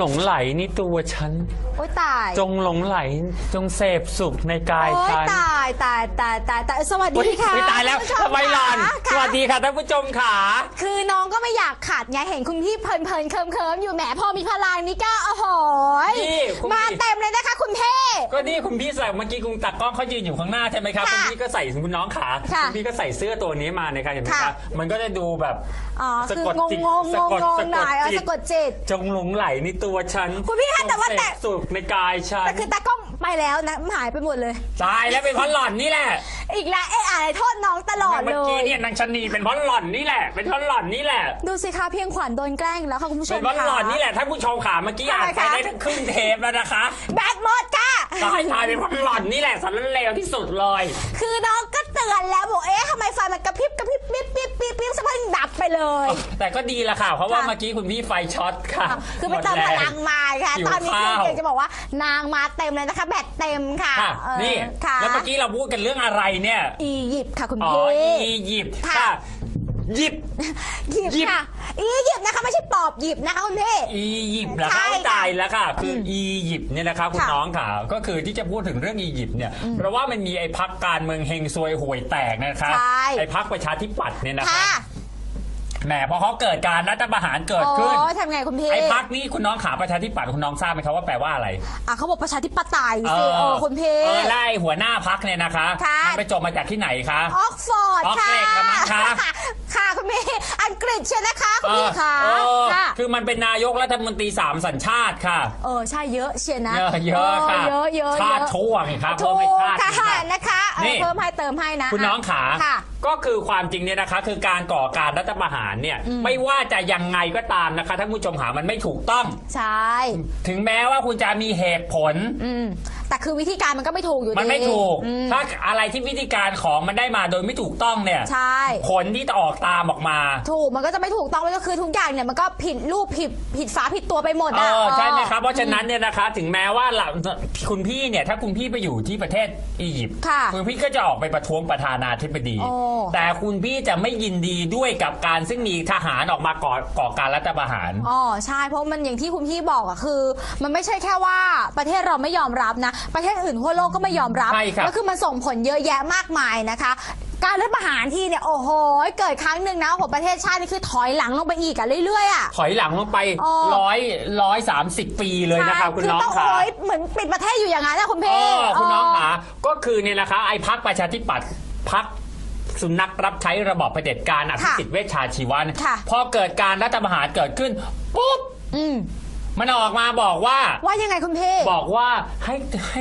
หลงไหลนี่ตัวฉัน โอ้ยตายจงหลงไหลจงเสพสุขในกายโอ้ยฉันตายตายตายตายตายสวัสอุ๊ยดีค่ะไม่ตายแล้วคุณผู้ชทำไมหลอน ค่ะสวัสดีค่ะท่านผู้ชมค่ะ คือน้องก็ไม่อยากขาดไงเห็นคุณพี่เพลินเพลินเคิมเคิมอยู่แหมพอมีพลังนี่ก็โอ้โหยนี่คุณพี่ มาเต็มเลยนะคะ คุณเพ่ก็นี่คุณพี่ใส่เมื่อกี้คุณตักกล้องเขายืนอยู่ข้างหน้าใช่ไหมครับค่ะคุณพี่ก็ใส่คุณน้องขาค่ะคุณพี่ก็ใส่เสื้อตัวนี้มาเนี่ยค่ะเห็นไหมค่ะคะมันก็จะดูแบบอ๋อสะคือกดงงจิตงงสะงกดงงสะหกน่ดอยเออจิตสะกดจิต จงหลงไหลในตัวฉันคุณพี่คะแต่ว่าจงแต่เสพสุขในกายฉันแต่คือตากล้องไปแล้วนะหายไปหมดเลย ตายแล้วเป็นเพราะหล่อนนี่แหละอีกแล้วเอ้อะไรโทษน้องตลอดเลเมื่อกี้ย เนี่ยนางชะนีเป็นเพราะหล่อนนี่แหละ เป็นเพราะหล่อนนี่แหละ ดูสิคะเพียงขวัญโดนแกล้งอีกแล้วค่ะคุณผู้ชเป็มนเพราะค่ะหล่อนนี่แหละท่านผู้ชมขาเมื่อกี้ทำอ่าไมนไปคะ ได้ครึ่งเทปแล้วนะคะ แบทหมดค่ะตายตายเป็นเพราะหล่อนนี่แหละสารเลวที่สุดเลยคือน้องก็เตือนแล้วบอกเอ๊ะทำไมไฟมันกระพริบกระพริบปิ๊บปิ๊บปิ๊บปิ๊บสักพักดับไปเลย แต่ก็ดีละค่ะ เพราะว่าค่ะ เมื่อกี้คุณพี่ไฟช็อตค่ะคือไปเติมหดพแรลังมาค่ะ หิวตอนนี้คือข้าวอยากจะบอกว่านางมาเต็มเลยนะคะ แบตเต็มค่ะค่ะ เออนี่ ค่ะแล้วเมื่อกี้เราพูดกันเรื่องอะไรเนี่ย อียิปต์ค่ะคุณอ๋อพี่ อียิปต์ค่ะค่ะ หยิบ หยิบหยิบค่ะ อียิปต์ อบหยิบนะคะคุณพี่ อียิปต์เหรอใช่คะค่ะตายแล้วค่ะ คือออียิปต์เนี่ยนะคะคุณค่ะน้องค่ะ ก็คือที่จะพูดถึงเรื่องอียิปต์เนี่ย เพราะว่ามันมีไอ้พักการเมืองเฮงซวยห่วยแตกนะคะ ใช่ ไอ้พักประชาธิปัตย์เนี่ยนะคะ ค่ะแหมพอเขาเกิดการรัฐประหารเกิดขึ้นโอ้ทำไงคุณพี่ไอ้พักนี้คุณน้องขาประชาธิปัตย์คุณน้องทราบไหมครับว่าแปลว่าอะไร อะเขาบอกประชาธิปไตยสิเออคุณพี่ เออไล่หัวหน้าพักเนี่ยนะคะ ค่ะ มันไปจบมาจากที่ไหนคะ ออกฟอร์ดออกค่ะ เกรดกันมั้งคะ ค่ะคุณพี่อังกฤษเชียวนะคะคุณพี่ค่ะเออ ค่ะคือมันเป็นนายกรัฐมนตรีสามสัญชาติค่ะ เออใช่เยอะเชียวนะเยอะเยอะค่ะเยอะเยอะชาติเยอะชั่วไงครับถูเพิ่มให้กชาติค่ะอีกนะคะเออนี่เพิ่มให้เติมให้นะ คุณน้องขาค่ะ ก็คือความจริงเนี่ยนะคะ คือการก่อการรัฐประหารเนี่ยไม่ว่าจะยังไงก็ตามนะคะท่านผู้ชมหามันไม่ถูกต้อง ใช่ถึงแม้ว่าคุณจะมีเหตุผล อืมแต่คือวิธีการมันก็ไม่ถูกอยู่ดีมันไม่ถูก อืมถ้าอะไรที่วิธีการของมันได้มาโดยไม่ถูกต้องเนี่ยใช่ ผลที่จะออกตามออกมา ถูกมันก็จะไม่ถูกต้องเลยก็คือทุกอย่างเนี่ยมันก็ผิดรูปผิดผิดฝาผิดตัวไปหมดเออะอใช่ไหมครับออเพราะฉะนั้นเนี่ยนะคะ ถึงแม้ว่าหลังคุณพี่เนี่ย ถ้าคุณพี่ไปอยู่ที่ประเทศอียิปต์ค่ะ คุณพี่ก็จะออกไปประท้วงประธานาธิบดี โอ้แต่คุณพี่จะไม่ยินดีด้วยกับการซึ่งมีทหารออกมาก่อก่อการรัฐประหาร อ๋อใช่เพราะมันอย่างที่คุณพี่บอกอะคือ มันไม่ใช่แค่ว่าประเทศเราไม่ยอมรับนะ ประเทศอื่นทั่วโลกก็ไม่ยอมรับใช่ครับ แล้วคือมันส่งผลเยอะแยะมากมายนะคะ การรัฐประหารที่เนี่ยโอ้โหเกิดครั้งหนึ่งนะของประเทศชาตินี่คือถอยหลังลงไปอีกอะเรื่อยๆอะ ถอยหลังลงไปอ๋อ ร้อยร้อยสามสิบปีเลยนะครับคุณน้องต้องขาโอยเหมือนปิดประเทศอยู่อย่างนั้นนะคุณเอพี่ อคุณน้องเขาก็คือเนี่ยนะคะไอ้พักประชาธิปัตย์พัก สุนัขรับใช้ระบอบเผด็จการอภิสิทธิ์เวชชาชีวะเนี่ยค่ะพอเกิดการรัฐประหารเกิดขึ้นปุ๊บอืม มันออกมาบอกว่า ว่ายังไงคุณพี่บอกว่าให้ให้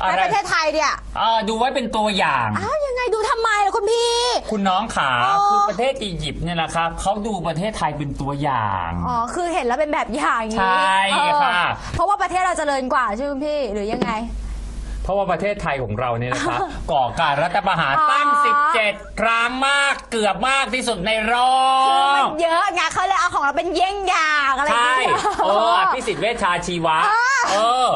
อะในไรประเทศไทยเนี่ยเออดูไว้เป็นตัวอย่าง อ้าวยังไงดูทำไมล่ะคุณพี่ คุณน้องขาอ๋อ คือประเทศอียิปต์เนี่ยนะครับเขาดูประเทศไทยเป็นตัวอย่าง อ๋อคือเห็นแล้วเป็นแบบอย่างอย่างนี้ใช่เออค่ะเพราะว่าประเทศเราเจริญกว่าใช่ไหมคุณพี่หรือยังไง เพราะว่าประเทศไทยของเราเนี่ยนะคะ ก่อการรัฐประหารอ๋อตั้ง 17 ครั้งมากเกือบมากที่สุดในโลคือมักนเยอะไงเขาเลยเอาของเราเป็นเยี่ยงอย่างอะไรอย่างใช่เงี้ย เอออภิสิทธิ์เวชชาชีวะ เออเออ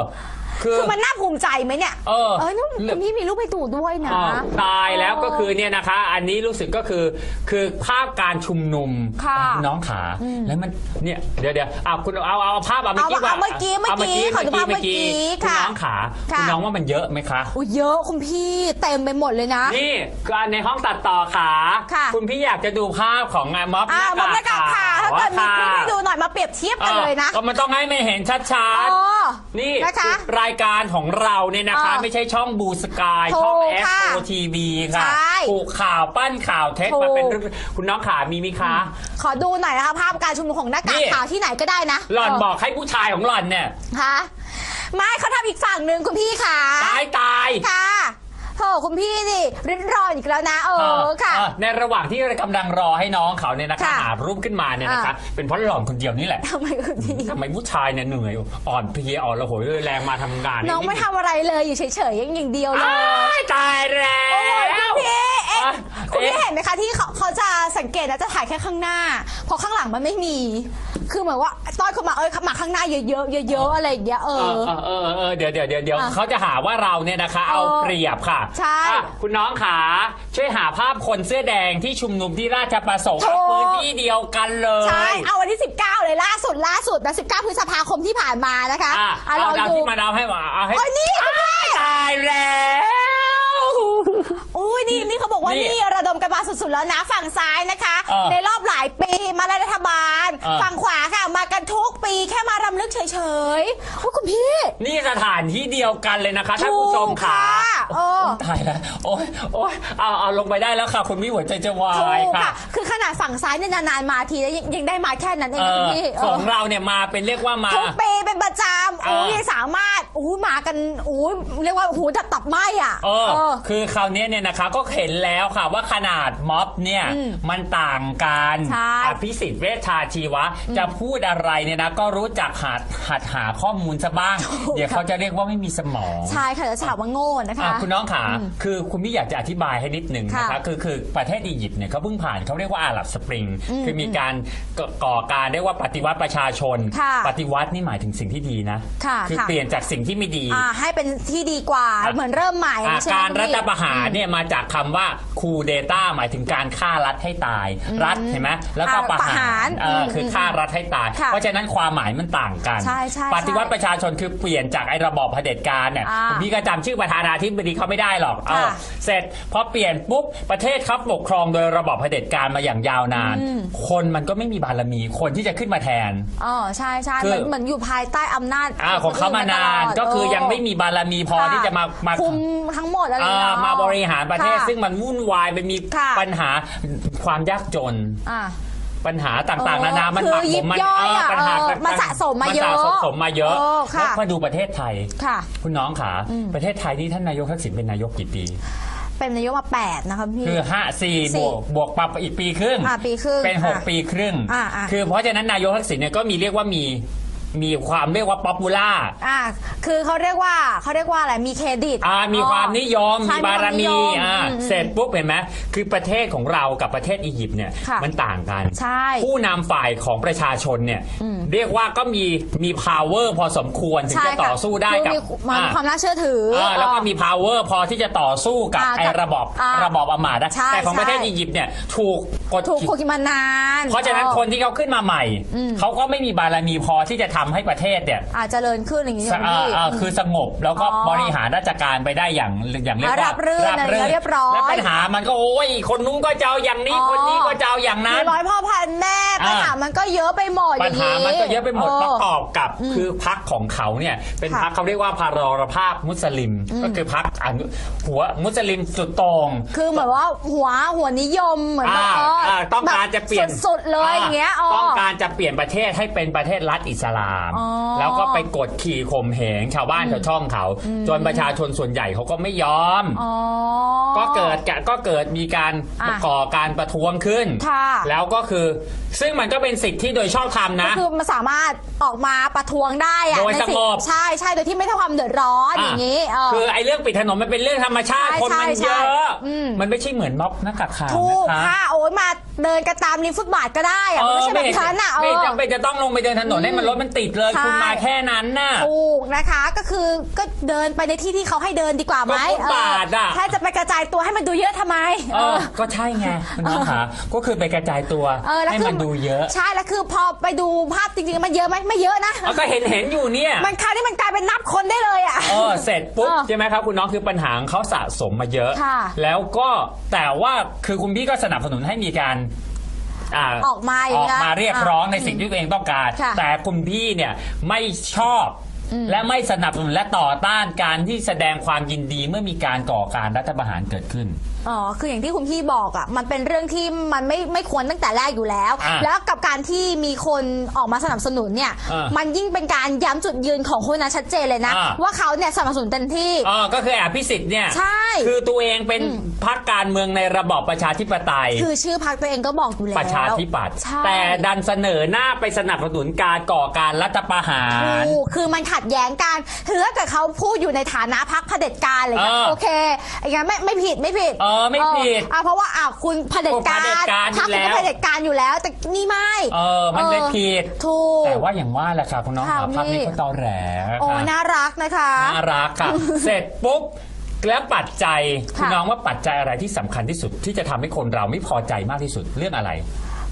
คือคือมันน่าภูมิใจไหมเนี่ย เออ เออนี่คุณพี่มีรูปให้ดูด้วยนะอ่าตายแล้วก็คือเนี่ยนะคะ อันนี้รู้สึกก็คือคือภาพการชุมนุมค่ะน้องขาแล้วมันเนี่ยเดี๋ยวเดี๋ยวเอาคุณเอาเอาภาพเอาเมื่อกี้เอาเอาเมื่อกี้เมื่อกี้ขอดูภาพเมื่อกี้คุณค่ะน้องขาค่ะ คุณน้องว่ามันเยอะไหมคะอุ้ยเยอะคุณพี่เต็มไปหมดเลยนะ นี่คือในห้องตัดต่อขาค่ะคุณพี่อยากจะดูภาพของงานม็อบอ่าหมัน้านไม่กล้าค่ะ ถ้าเกิดมีคลิปให้ดูหน่อยมาเปรียบเทียบกันเลยนะก็มันต้องให้มันเห็นชัดอ๋อๆ นี่นะคะ รายการของเราเนี่ยนะคะเออไม่ใช่ช่องบูสกายถูกช่องค่ะ S O T V ค่ะใช่ถูกข่าวปั้นข่าวเท็จถูกมาเป็นเรื่องคุณน้องขามีมิคะ ขอดูหน่อยนะคะภาพการชุมนุมของหน้ากากนี่ขาวที่ไหนก็ได้นะ หล่อนเบอกให้ผู้ชายของหล่อนเนี่ยคะไม่เขาทำอีกฝั่งหนึ่งคุณพี่ค่ะตายตายค่ะ โถคุณพี่นี่ริดรอนอีกแล้วนะเออค่ะเออในระหว่างที่กำลังรอให้น้องเขาเนี่ยนะคะค่ะหารูปขึ้นมาเนี่ยนะคะ อ่าเป็นเพราะหล่อนคนเดียวนี่แหละทำไมคุณพี่ ทำไมผู้ชายเนี่ยเหนื่อยอ่อนเพลียอ่อนระหยแรงมาทำงานน้องไม่ทำอะไรเลยอยู่เฉยๆอย่างอย่างเดียวเลยอ้ายตายแล้โอ้ยวคุณพี่เอ๊ะอะ คุณพี่พี่เห็นไหมคะที่เขาเขาจะสังเกตนะจะถ่ายแค่ข้างหน้า เพราะข้างหลังมันไม่มี คือเหมือนว่าต้อยเข้ามาเอ้ยมาข้างหน้าเยอะๆเยอะๆอะไรอย่างเงี้ยเอเอออเออเออเออเดี๋ยวเดี๋ยวเดี๋ยวเดี๋ยวอะเขาจะหาว่าเราเนี่ยนะคะ เอาเออเปรียบค่ะใช่อะคุณน้องขาช่วยหาภาพคนเสื้อแดงที่ชุมนุมที่ราชประสงค์ถูก พื้นที่เดียวกันเลย ใช่เอาวันที่ 19 เลยล่าสุดล่าสุดนะ19 พฤษภาคมที่ผ่านมานะคะอะอะเอาลองดาวดูที่มาดาวให้มาเอาให้โอ้ยนี่คุณพี่ตายแล้วอุ้ย นี่นี่เขาบอกว่านี่นี่ระดมกันมาสุดๆแล้วนะฝั่งซ้ายนะคะเออ ในรอบหลายปีมาในรัฐบาล เออ ฝั่งขวาค่ะ มากันทุกปีแค่มารำลึกเฉยๆโอ้ยคุณพี่ นี่สถานที่เดียวกันเลยนะคะท่านผู้ชมขาถูกค่ะเออ ตายแล้วโอ้ยโอ้ยเอาเอาลงไปได้แล้วค่ะ คุณพี่หัวใจจะวาถูยกค่ะ ค่ะ คือขนาดฝั่งซ้ายเนี่ยนานๆมาทีแล้วยังยังได้มาแค่นั้นเองเอนะคุณอพี่เอขอองเราเนี่ยมาเป็นเรียกว่ามา ทุกปีเป็นประจำเออ อุ้ยสามารถอุ้ยมากันอุ้ยเรียกว่าหูดับตับไหมอะเออเออ คือคราวนี้เนี่ยนะคะก็เห็นแล้วค่ะว่าขนาดม็อบเนี่ยอืมมันต่างกันใช่อภิสิทธิ์เวชชาชีวะ จะพูดอะไรเนี่ยนะ ก็รู้จักหัดหัดหาข้อมูลซะบ้างเดี๋ยวเขาจะเรียกว่าไม่มีสมองใช่ค่ะจะฉลาดว่าโง่นะคะ อะคุณน้องขาคือคุณพี่อยากจะอธิบายให้นิดหนึ่งนะคะค่ะคือคือประเทศอียิปต์เนี่ยเขาเพิ่งผ่านเขาเรียกว่าอาหรับสปริง อืมคือมีการก่อก่อการเรียกว่าปฏิวัติประชาชน ค่ะปฏิวัตินี่หมายถึงสิ่งที่ดีนะค่ะคือค่ะ เปลี่ยนจากสิ่งที่ไม่ดี อ่าให้เป็นที่ดีกว่าอะ เหมือนเริ่มใหม่อะใช่ไหมการคุณรัพี่ ฐประหารเนี่ยมาจากคำว่าคูเดต้าหมายถึงการฆ่ารัฐให้ตายรัฐเห็นไหมแล้วก็อะประประหาหารรเอออมคือฆ่ารัฐให้ตายค่ะเพราะฉะนั้นความหมายมันต่างกันใช่ใช่ปฏิวัติประชาชนคือเปลี่ยนจากไอ้ระบอบเผด็จการเนี่ยอ่าคุณพี่ก็จำชื่อประธานาธิบดีเขาไม่ได้หรอกเออค่ะเสร็จพอเปลี่ยนปุ๊บประเทศเขาปกครองโดยระบอบเผด็จการมาอย่างยาวนานอืมคนมันก็ไม่มีบารมีคนที่จะขึ้นมาแทนอ๋อใช่ใช่คือเหมือนเหมือนอยู่ภายใต้อำนาจอ่าของเขามานานตลดก็คือยังไม่เมีบารมีพอที่จะมามาคุมทั้งหมดอะไรอ่าเนาะมาบริหารประเทศค่ซึ่งมันวุ่นวายไปมีค่ะปัญหาความยากจน อ่าปัญหาต่างๆ นานา มันคือหมักหมยิมบมันย่อยอะเปัญหาเออต่างๆมันสะสมมาเยอะนสะสมมาเยอะ เออค่ะ แล้วมาดูประเทศไทย ค่ะ คุณน้องขาอืม ประเทศไทยนี่ท่านนายกทักษิณเป็นนายกกี่ปี เป็นนายกมาแปดนะคะพี่ คือห้าสี่สี่บวกบวกปรับอีกปีครึ่งอ่าปีครึ่งเป็นหกอะปีครึ่ง อ่าอ่าคือเพราะฉะนั้นนายกทักษิณเนี่ยก็มีเรียกว่ามี มีความเรียกว่าป๊อปปูล่าอ่าคือเขาเรียกว่าเขาเรียกว่าอะไรมีเครดิตอ่ามีความนิยม ใช่มีบารมีควนิยอ่าอืม เสร็จปุ๊บเห็นไหมคือประเทศของเรากับประเทศอียิปต์เนี่ยค่ะมันต่างกัน ใช่ผู้นำฝ่ายของประชาชนเนี่ยอืม เรียกว่าก็มีมี power พอสมควรถึงใช่จะต่อสู้ได้คือกับมีมันอ่า ความน่าเชื่อถือ อ่าแล้วก็เออมี power พอที่จะต่อสู้กับอ่าไอ้กับระบอบอ่าระบอบอำมาตย์ได้ใช่แต่ของประเทศใช่ อียิปต์เนี่ยถูกกดถูกขี่คุกมานาน เพราะฉะนั้นออคนที่เขาขึ้นมาใหม่อืมเขาก็ไม่มีบารมีพอที่จะทำให้ประเทศเนี่ยอาจจะเจริญขึ้นอย่างนี้สะใช่ไหมพี่อ่าคือสงบแล้วก็อ๋อบริหารราชการไปได้อย่างอย่างเรียกว่าราบรื่นอะไรเรียบร้อยและปัญหามันก็โอ้ยคนนู้นก็จะเอาอย่างนี้อ๋อคนนี้ก็จะเอาอย่างนั้มีนร้อยพ่อพันแม่อ่าปัญหามันก็เยอะไปหมดอปัญย่างหามันก็เยอะไปหมดประกอบกับอืมคือพักของเขาเนี่ยเป็นค่ะพักเขาเรียกว่าพารรภาพมุสลิม ก็คือพักหัวมุสลิมสุดโต่งคือเหมือนว่าหัวหัวนิยมเหมือนแบบอ่าเอออ่าต้องการจะเปลี่ยนแบบสุดๆเลยอย่างเงี้ยอ่าอ๋อต้องการจะเปลี่ยนประเทศให้เป็นประเทศรัฐอิสลามอ๋อแล้วก็ไปกดขี่ข่มเหงชาวบ้านชาวช่องเขาจนประชาชนส่วนใหญ่เขาก็ไม่ยอม อ๋อ ก็เกิดก็เกิดมีการอะ ก่อการประท้วงขึ้น ค่ะแล้วก็คือซึ่งมันก็เป็นสิทธิที่โดยชอบธรรมก็นะคือมันสามารถออกมาประท้วงได้อะโดยในสงบ ใช่ใช่โดยที่ไม่ได้ความเดือดร้อนอย่างนี้เออ คือไอ้เรื่องปิดถนนมันเป็นเรื่องธรรมชาติ ใช่คนมันใช่เยอะใช่อืม มันไม่ใช่เหมือนม็อบหนักขัดขาวถูกนะคะค่ะโอ้ยมาเดินกันตามริมฟุตบาทก็ได้อะมันไม่ใช่แบบนั้นอะเอไม่อ จำเป็นจะต้องลงไปเดินถนนให้มันรถมันติดเลยใช่ คุณมาแค่นั้นน่ะ ถูกนะคะ ก็คือก็เดินไปในที่ที่เขาให้เดินดีกว่าไหมก็ฟุตบาทอะเถ้าจะไปกระจายตัวให้มันดูเยอะทำไม เออก็ใช่ไงคุณน้องขาก็คือไปกระจายตัวเออแล้วให้คือมันดูเยอะใช่แล้วคือพอไปดูภาพจริงๆ มันเยอะไหมไม่เยอะนะ เอาก็เห็นเห็นอยู่เนี่ย มันคราวนี้มันกลายเป็นนับคนได้เลยอะ เออเสร็จปุ๊บเออใช่ไหมครับคุณน้องคือปัญหาของเขาสะสมมาเยอะ ค่ะแล้วก็แต่ว่าคือคุณพี่ก็สนับสนุนให้มีการ อ่าออกมาอย่างอเงี้อกยมาเรียกร้องในอะสิ่งที่ตัวเองต้องการ ค่ะแต่คุณพี่เนี่ยไม่ชอบ และไม่สนับสนุนและต่อต้านการที่แสดงความยินดีเมื่อมีการก่อการรัฐประหารเกิดขึ้น อ๋อ คืออย่างที่คุณพี่บอกอะ มันเป็นเรื่องที่มันไม่ไม่ควรตั้งแต่แรกอยู่แล้ว อะแล้วกับการที่มีคนออกมาสนับสนุนเนี่ย อะมันยิ่งเป็นการย้ำจุดยืนของคนนั้นชัดเจนเลยนะ อะ ว่าเขาเนี่ยสนับสนุนเต็มที่ อ๋อก็คืออภิสิทธิ์เนี่ย ใช่ คือตัวเองเป็นพรรคการเมืองในระบอบประชาธิปไตย คือชื่อพักตัวเองก็บอกอยู่แล้วประชาธิปัตย์ใช่แต่ดันเสนอหน้าไปสนับสนุนการก่อการรัฐประหาร ถูกคือมันขัดแย้งกันคือถ้าเกิดเขาพูดอยู่ในฐานะพักเผด็จการอะไรเงี้ยเออโอเคอย่างนั้นไม่ไม่ผิดไม่ผิดเออไม่ผิดเอออะเพราะว่าอะคุณเผด็จกาคุณเผด็รจการอยู่พักคุณแล้วก็เผด็จการอยู่แล้ว แต่นี่ไม่ เออ มันเลยออผิด ถูก แต่ว่าอย่างว่าแหละค่ะคุณน้องค่ะค่ะพักนี้พี่ ก็ตอแหลโอ้ค่ะน่ารักนะคะ น่ารักค่ะ เสร็จปุ๊บ แล้วปัจจัยค่ะ คุณน้องว่าปัจจัยอะไรที่สำคัญที่สุดที่จะทำให้คนเราไม่พอใจมากที่สุดเรื่องอะไร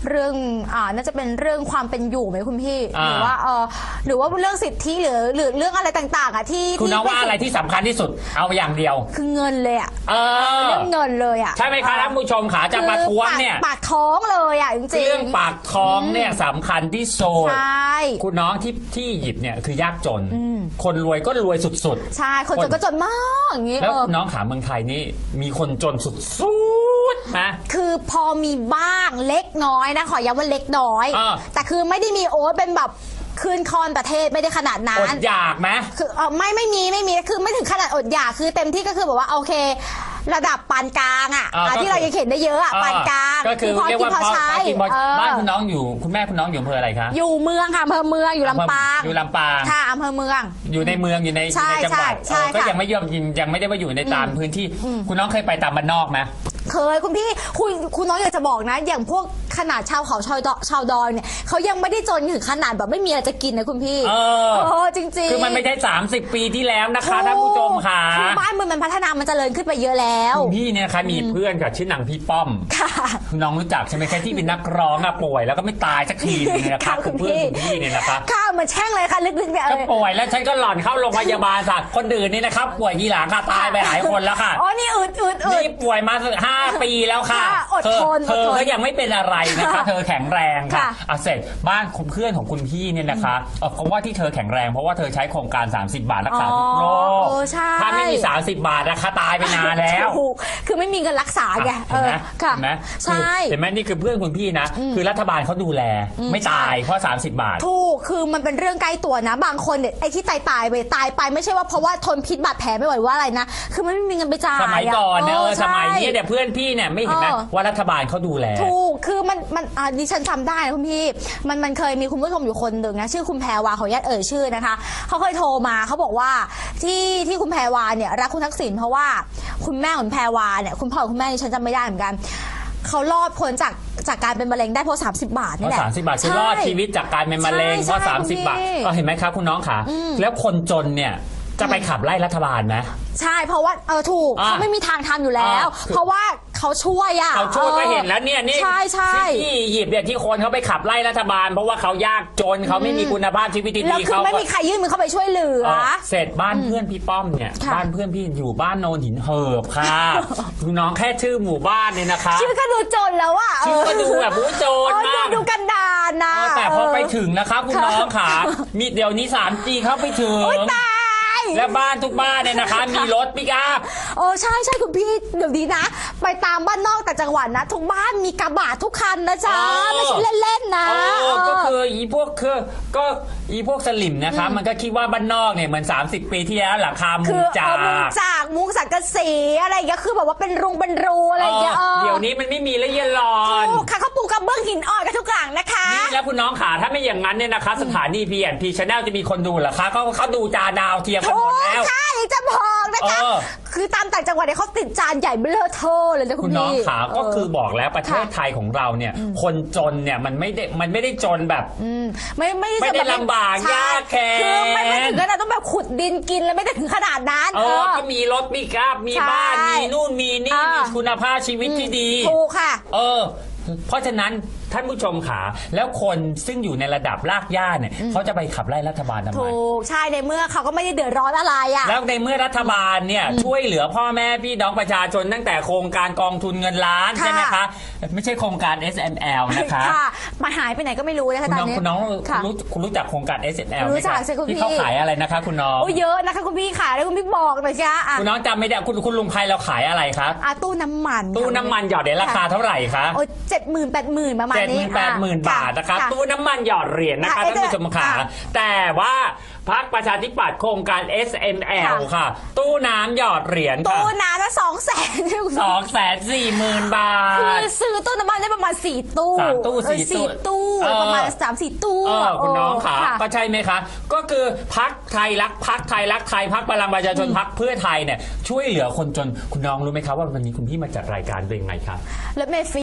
เรื่องอ่าน่าจะเป็นเรื่องความเป็นอยู่ไหมคุณพี่อ่า หรือว่าเออหรือว่าเรื่องสิทธิหรือหรือเรื่องอะไรต่างๆอะที่คุณน้องว่าที่อะไรที่สำคัญที่สุด เอาอย่างเดียว คือเงินเลยอะเออ เรื่องเงินเลยอะใช่ไหมคะท่านผู้ชมขาจะประท้วงเนี่ย คือปากปากท้องเลยอะจริงๆเรื่องปากท้องเนี่ยสำคัญที่สุด ใช่ คุณน้องที่ที่หยิบเนี่ยคือยากจนคนรวยก็รวยสุด ใช่คนจนก็จนมากอย่างนี้ๆ แล้วเออคุณน้องขาเมืองไทยนี่มีคนจนสุด ๆนะคือพอมีบ้างเล็กน้อยนะขอย้ำว่าเล็กน้อยอ่าแต่คือไม่ได้มีโอ๊ตเป็นแบบคืนคอนประเทศไม่ได้ขนาดนั้อดน อยากไหม คือเออไม่ไม่มีไม่มีคือไม่ถึงขนาดอดอยากคือเต็มที่ก็คือแบบว่าโอเค ระดับปานกลางอะอ่าอะก็ที่เรายังเห็นได้เยอะอะปานกลางก็คือพอเรียกกินว่าพอพอใช้พอกินพอเออบ้านคุณน้องอยู่ คุณแม่คุณน้องอยู่อำเภออะไรคะอยู่เมืองค่ะอำเภอเมืองอยู่ลำปางอยู่ลำปาง ค่ะอำเภอเมือง อยู่ในเมืองอยู่ในใช่ในจังหวัดใช่เออก็ใช่ยังไม่ยอมยินยังไม่ได้ว่าอยู่ในตามพื้นที่ คุณน้องเคยไปตามบ้านนอกไหม เคยคุณพี่คุณคุณน้องอยากจะบอกนะ อย่างพวกขนาดชาวเขาชาวดอยชาวดอยเนี่ยเขายังไม่ได้จนถึงขนาดแบบไม่มีอะไรจะกินนะคุณพี่เออ เออจริงๆคือมันไม่ใช่ 30 ปีที่แล้วนะคะท่านผู้ชมค่ะคือบ้านเมืองมันพัฒนามันเจริญขึ้นไปเยอะแล้ว คุณพี่เนี่ยนะคะมีเพื่อนค่ะชื่อนางพี่ป้อม ค่ะคุณน้องรู้จักใช่ไหมแค่ที่เป็นนักร้องอะป่วยแล้วก็ไม่ตายสักทีนึงเนยนะคะค่ะคือเพื่อนคุณพี่เนี่ยนะคะข้าวมันแช่งเลยค่ะลึกๆเนี่ยเอก็อป่วยแล้วฉันก็หล่อนเข้าโรงพยาบาลค่ะคนอื่นนี่นะครับป่วยยีหลังค่ะตายไปหลายคนแล้วค่ะ อ๋อนี่อืดอืดอืดนี่ป่วยมาห้าปีแล้วค่ะค่ะอดเธอทนเธออดทนก็ยังไม่เป็นอะไรนะคะ ค่ะเธอแข็งแรงค่ะค่ะอะเสร็จบ้านคุณเพื่อนของคุณพี่เนี่ยนะคะเออเพราะว่าที่เธอแข็งแรงเพราะว่าเธอใช้โครงการ 30 บาทรักษาทุกโรอ๋อคเออใช่ ถ้าไม่มี 30 บาทนะคะตายไปนานแล้ว ถูกคือไม่มีเงินรักษาไงเอเห็นอไหมค่ะเห็นไหมใช่คือเห็นไหมนี่คือเพื่อนคุณพี่นะ คือรัฐบาลเขาดูแล ไม่ตายเพราะ 30 บาท ถูก คือมันเป็นเรื่องใกล้ตัวนะ บางคนเนี่ยไอ้ที่ตายตายๆไปตายไปไม่ใช่ว่าเพราะว่าทนพิษบาดแผลไม่ไหวว่าอะไรนะ คือมันไม่มีเงินไปจ่ายสมัยก่อนเนี่ยเออใช่ สมัยนี้เนี่ยเพื่อนพี่เนี่ยไม่เห็นไหมเออ ว่ารัฐบาลเขาดูแล ถูก คือมันมันอ่าดิฉันจำได้นะคุณพี่ มันมันเคยมีคุณผู้ชมอยู่คนหนึ่งนะ ชื่อคุณแพรวาขออนุญาตเอ่ยชื่อนะคะ เขาเคยโทรมาเขาบอกว่าที่ที่คุณแพรวาเนี่ยรักคุณทักษิณเพราะว่าคุณแม่ของแพรวาเนี่ยคุณพ่อคุณแม่ดิฉันจำไม่ได้เหมือนกัน เขารอดพ้นจากจากการเป็นมะเร็งได้เพราะ30 บาทเพนี่ราะแหละ สามสิบาทคือรอดชีวิตจากการเป็นมะเร็งใช่เพราะใช่สามสิบบาทคุณพี่ก็เห็นไหมครับคุณน้องขาแล้วคนจนเนี่ย จะไปขับไล่รัฐบาลไหม ใช่เพราะว่าเออถูกอ่าเขาไม่มีทางทำอยู่แล้ว อ่าคือเพราะว่าเขาช่วยอะเขาช่วยก็ออเห็นแล้วเนี่ยนี่ใช่ใช่ ที่หยิบเนี่ยที่คนเขาไปขับไล่รัฐบาล เพราะว่าเขายากจนเขาไม่มีคุณภาพชีวิตที่แล้วดีคือเขาไม่ก็มีใครยื่นมือเข้าไปช่วยเหลือ เออเสร็จบ้านเพื่อนพี่ป้อมเนี่ยค่ะ บ้านเพื่อนพี่อยู่บ้านโนนหินเหิบค่ะคุณน้องแค่ชื่อหมู่บ้านเนี่ยนะคะ ชื่อก็ดูจนแล้วอะชื่อก็ดูแบบอู้โจรเออมากดูดูกันดานนะ เออแต่พอไปเถึงนะครับคุณน้องขามีเดี๋ยวนี้ 3G เข้าไปถึง โอ๊ยตาย และบ้านทุกบ้านเนี่ยนะคะ มีรถปิกอัพ โอ้ใช่ใช่คุณพี่เดี๋ยวดีนะ ไปตามบ้านนอกแต่างจังหวัดนะ ทุกบ้านมีกระบะทุกคันนะจ๊ะ เออ ไม่ใช่เล่น ๆ นะโอ้เออก็คืออีพวกคือก็ อีพวกสลิมนะคะมันก็คิดว่าบ้านนอกเนี่ยเหมือน 30 ปีที่แล้วหลังคามุคืงอจาเอามุงกจากมุงสังกะสีอะไรอย่างเงี้ยคือแบบว่าเป็นรุงเป็นรูอะไรอย่างเงี้ยเออออเดี๋ยวนี้มันไม่มีแล้วเยนหลอน ถูกค่ะเขาปูกระเบื้องหินอ่อนกันทุกหลังนะคะ นี่แล้วคุณน้องขาถ้าไม่อย่างนั้นเนี่ยนะคะ สถานีพีแอนพีชแนลจะมีคนดูเหรอคะเขาเขาดูจาดาวเทียมกันถูหมกดแล้วค่ะอยากจะบอกนะคะ เออ คือตามต่างจังหวัดเนี่ยเขาติดจานใหญ่เบ้อเทอเลยนะคุคุณณน้องพี่ขาก็คือเบอกแล้วประเทศค่ะไทยของเราเนี่ย คนจนเนี่ยมันไม่ได้มันไม่ได้จนแบบ อืมไม่ไม่ไม่ได้แบบลำบากใช่ยากแค้น คือไม่ไม่ถึงขนาดต้องแบบขุดดินกินแล้วไม่ได้ถึงขนาดนั้น เออก็มีรถมีกราฟมีใช่บ้านมีนู่นมีนี่อ่ามีมีคุณภาพชีวิตที่ดี ถูกค่ะ เออ เพราะฉะนั้น ท่านผู้ชมขาแล้วคนซึ่งอยู่ในระดับรากหญ้าเนี่ยเขาจะไปขับไล่รัฐบาลทำไม ถูกใช่ในเมื่อเขาก็ไม่ได้เดือดร้อนอะไรอะ แล้วในเมื่อรัฐบาลเนี่ยช่วยเหลือพ่อแม่พี่น้องประชาชนตั้งแต่โครงการกองทุนเงินล้านค่ะ ใช่ไหมคะไม่ใช่โครงการ SML นะคะค่ะมันหายไปไหนก็ไม่รู้นะคะคุณตอน้องนนี้คุณน้องค่ะ รู้คุณรู้จักโครงการ SML ไหมรู้จักคะสิคุณที่เขาพี่ขายอะไรนะคะ คุณน้อง โอ้เยอะนะคะคุณพี่ขายแล้วคุณพี่บอกหน่อยสิคะอะคุณน้องจำไม่ได้คุณคุณลุงไพเราขายอะไรครับอะตู้น้ำมันตู้น้ำมันหยอดเหรียญราคาเท่าไหร่คะ โอ้เจ็ดหมื่นแปดหมื่นประมาณเจ็ดหนี้มื่นแปดหมื่นอ่บาทนะครับะตู้น้ำมันหยอดเหรียญนะคะค่ะท่านผู้ชมขาค่ะแต่ว่าพักประชาธิปัตย์โครงการ SML ค่ะค่ะตู้น้ำหยอดเหรียญตู้ค่ะน้ำละสองแสนสองแสนสี่หมื่นบาคือทซื้อตู้น้ำมันได้ประมาณสี่ตู้สามตู้เออสี่ตู้ตู้เออประมาณสามสี่ตู้เออคุณน้องขาค่ะก็ใช่ไหมคะ ก็คือพักไทยรักพักไทยรักไทยพักพลังประชาชนพักเพื่อไทยเนี่ยช่วยเหลือคนจนคุณน้องรู้ไหมครับว่าวันนี้คุณพี่มาจัดรายการเป็นยังไงครับรถเมล์ฟรี